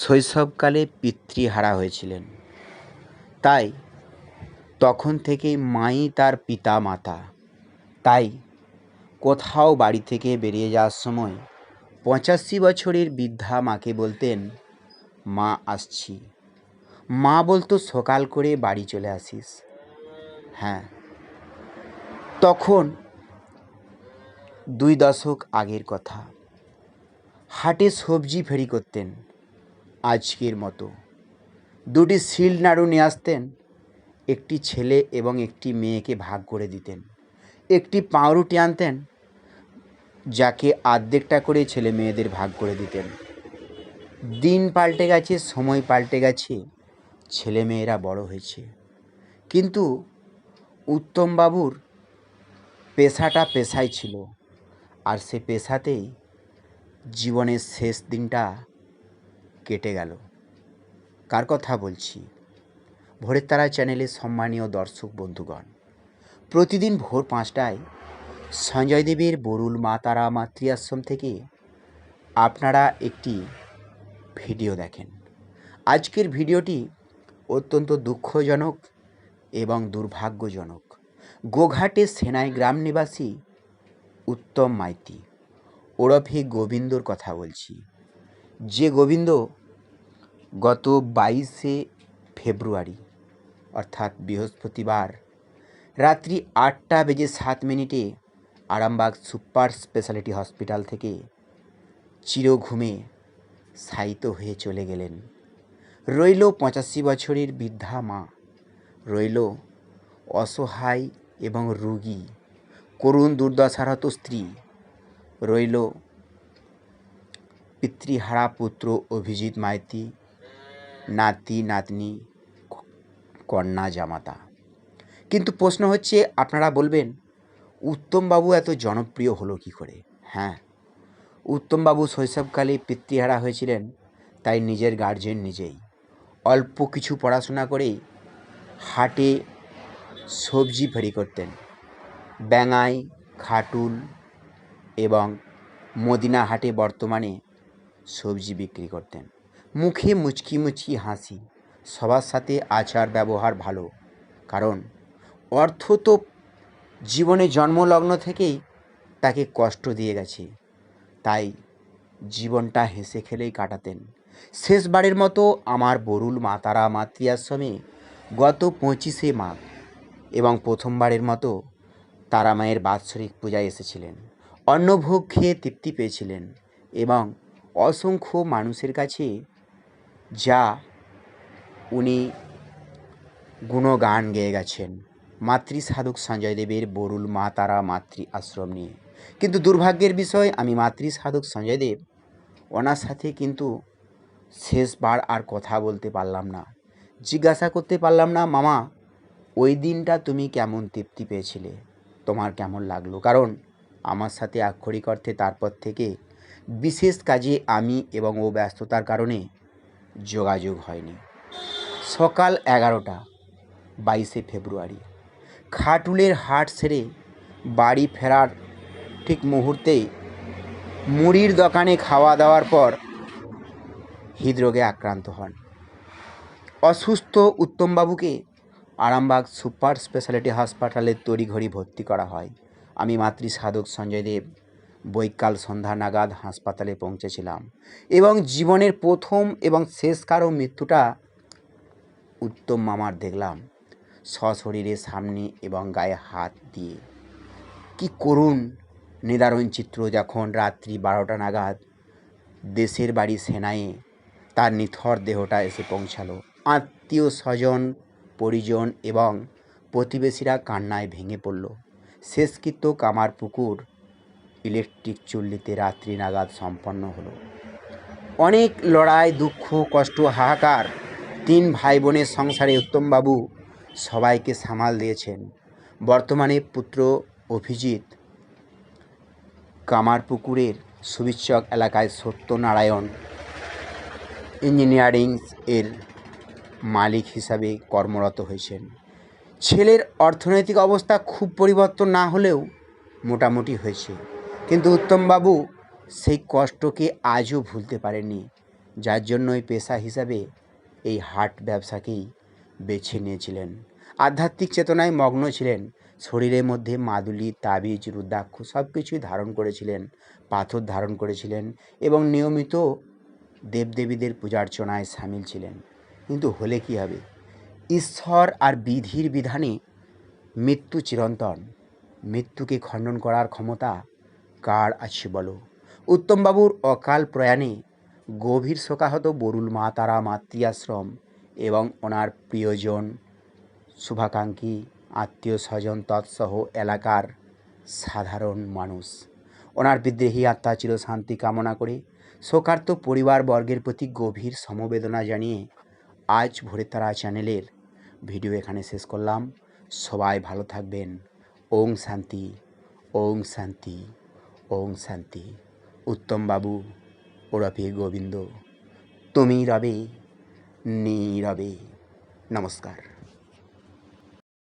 শৈশবকালে পিতৃহারা হয়েছিলেন। তাই তখন থেকেই মাই তার পিতা মাতা তাই কোথাও বাড়ি থেকে বেরিয়ে যাওয়ার সময় পঁচাশি বছরের বৃদ্ধা মাকে বলতেন, মা, আসছি। মা বলতো, সকাল করে বাড়ি চলে আসিস। হ্যাঁ। তখন দুই দশক আগের কথা। হাটে সবজি ফেরি করতেন। আজকের মতো। দুটি শিল নাড়ু নিয়ে আসতেন, একটি ছেলে এবং একটি মেয়েকে ভাগ করে দিতেন। একটি পাউরুটি আনতেন, যাকে আর্ধেকটা করে ছেলে মেয়েদের ভাগ করে দিতেন। দিন পাল্টে গেছে, সময় পাল্টে গেছে, ছেলে মেয়েরা বড় হয়েছে। কিন্তু উত্তমবাবুর পেশাটা পেশাই ছিল, আর সে পেশাতেই জীবনের শেষ দিনটা কেটে গেল। কার কথা বলছি? ভোরের তারা চ্যানেলের সম্মানীয় দর্শক বন্ধুগণ, প্রতিদিন ভোর পাঁচটায় সঞ্জয় দেবের বরুল মা তারা মাতৃ আশ্রম থেকে আপনারা একটি ভিডিও দেখেন। আজকের ভিডিওটি অত্যন্ত দুঃখজনক এবং দুর্ভাগ্যজনক। গোঘাটে সেনাই গ্রাম নিবাসী উত্তম মাইতি, ওরফে গোবিন্দর কথা বলছি। যে গোবিন্দ গত বাইশে ফেব্রুয়ারি, অর্থাৎ বৃহস্পতিবার, রাত্রি আটটা বেজে সাত মিনিটে আরামবাগ সুপার স্পেশালিটি হসপিটাল থেকে চিরঘুমে শায়িত হয়ে চলে গেলেন। রইল পঁচাশি বছরের বৃদ্ধা মা, রইল অসহায় এবং রুগী, করুণ দুর্দশারত স্ত্রী, রইল পিতৃহারা পুত্র অভিজিৎ মাইতি, নাতি, নাতনি, কন্যা, জামাতা। কিন্তু প্রশ্ন হচ্ছে, আপনারা বলবেন, উত্তমবাবু এত জনপ্রিয় হলো কি করে? হ্যাঁ উত্তমবাবু শৈশবকালে পিতৃহারা হয়েছিলেন, তাই নিজের গার্জেন নিজেই। অল্প কিছু পড়াশোনা করেই হাটে সবজি ফেরি করতেন। ব্যাঙাই, খাটুল এবং মদিনা হাটে বর্তমানে সবজি বিক্রি করতেন। মুখে মুচকি মুচকি হাসি। সবার সাথে আচার ব্যবহার ভালো। কারণ অর্থ তো জীবনে জন্মলগ্ন থেকেই তাকে কষ্ট দিয়ে গেছে। তাই জীবনটা হেসে খেলেই কাটাতেন। শেষবারের মতো আমার বরুল মাতারা মাতৃ আশ্রমে গত পঁচিশে মাঘ এবং প্রথমবারের মতো তারা মায়ের বাৎসরিক পূজায় এসেছিলেন। অন্নভোগ খেয়ে তৃপ্তি পেয়েছিলেন এবং অসংখ্য মানুষের কাছে যা উনি গুণগান গেয়ে গেছেন। মাতৃ সাধক সঞ্জয় দেবের বরুল মা তারা মাতৃ আশ্রম নিয়ে। কিন্তু দুর্ভাগ্যের বিষয়, আমি মাতৃ সাধক সঞ্জয় দেব, ওনার সাথে কিন্তু শেষবার আর কথা বলতে পারলাম না। জিজ্ঞাসা করতে পারলাম না, মামা, ওই দিনটা তুমি কেমন তৃপ্তি পেয়েছিলে? তোমার কেমন লাগল? কারণ আমার সাথে আক্ষরিক অর্থে তারপর থেকে বিশেষ কাজে আমি এবং ও ব্যস্ততার কারণে যোগাযোগ হয়নি। সকাল এগারোটা, বাইশে ফেব্রুয়ারি। খাটুলের হাট সেরে বাড়ি ফেরার ঠিক মুহূর্তেই মুড়ির দোকানে খাওয়া দাওয়ার পর হৃদরোগে আক্রান্ত হন। অসুস্থ উত্তমবাবুকে আরামবাগ সুপার স্পেশালিটি হাসপাতালে তড়িঘড়ি ভর্তি করা হয়। আমি মাতৃ সাধক সঞ্জয় দেব। বৈকাল সন্ধ্যা নাগাদ হাসপাতালে পৌঁছেছিলাম এবং জীবনের প্রথম এবং শেষ কারও মৃত্যুটা উত্তম মামার দেখলাম। সশরীরে সামনে এবং গায়ে হাত দিয়ে। কি করুণ নিদারুণ চিত্র যখন রাত্রি বারোটা নাগাদ দেশের বাড়ি সেনায়ে তার নিথর দেহটা এসে পৌঁছালো। আত্মীয় স্বজন, পরিজন এবং প্রতিবেশীরা কান্নায় ভেঙে পড়ল। শেষকৃত্য কামার পুকুর ইলেকট্রিক চুল্লিতে রাত্রি নাগাদ সম্পন্ন হলো। অনেক লড়াই, দুঃখ, কষ্ট, হাহাকার, তিন ভাই বোনের সংসারে উত্তমবাবু সবাইকে সামাল দিয়েছেন। বর্তমানে পুত্র অভিজিৎ কামারপুকুরের সুবিচ্ছক এলাকায় সত্যনারায়ণ ইঞ্জিনিয়ারিং এর মালিক হিসাবে কর্মরত হয়েছেন। ছেলের অর্থনৈতিক অবস্থা খুব পরিবর্তন না হলেও মোটামুটি হয়েছে। কিন্তু উত্তমবাবু সেই কষ্টকে আজও ভুলতে পারেননি, যার জন্যই পেশা হিসাবে এই হাট ব্যবসাকেই বেছে নিয়েছিলেন। আধ্যাত্মিক চেতনায় মগ্ন ছিলেন, শরীরের মধ্যে মাদুলি, তাবিজ, রুদ্রাক্ষ সব কিছুই ধারণ করেছিলেন, পাথর ধারণ করেছিলেন এবং নিয়মিত দেবদেবীদের পূজার্চনায় সামিল ছিলেন। কিন্তু হলে কি হবে? ঈশ্বর আর বিধির বিধানে মৃত্যু চিরন্তন। মৃত্যুকে খণ্ডন করার ক্ষমতা কার আছে বলো? উত্তমবাবুর অকাল প্রয়াণে গভীর শোকাহত বরুল মা তারা মাতৃ আশ্রম এবং ওনার প্রিয়জন শুভাকাঙ্ক্ষী আত্মীয় স্বজন তৎসহ এলাকার সাধারণ মানুষ। ওনার বিদ্রোহী আত্মা চির শান্তি কামনা করে শোকার্ত পরিবারবর্গের প্রতি গভীর সমবেদনা জানিয়ে আজ ভোরে তারা চ্যানেলের ভিডিও এখানে শেষ করলাম। সবাই ভালো থাকবেন। ওং শান্তি ওং শান্তি। ওং শান্তি। উত্তম বাবু ওরফে গোবিন্দ। তুমি রবে নীরবে। নমস্কার।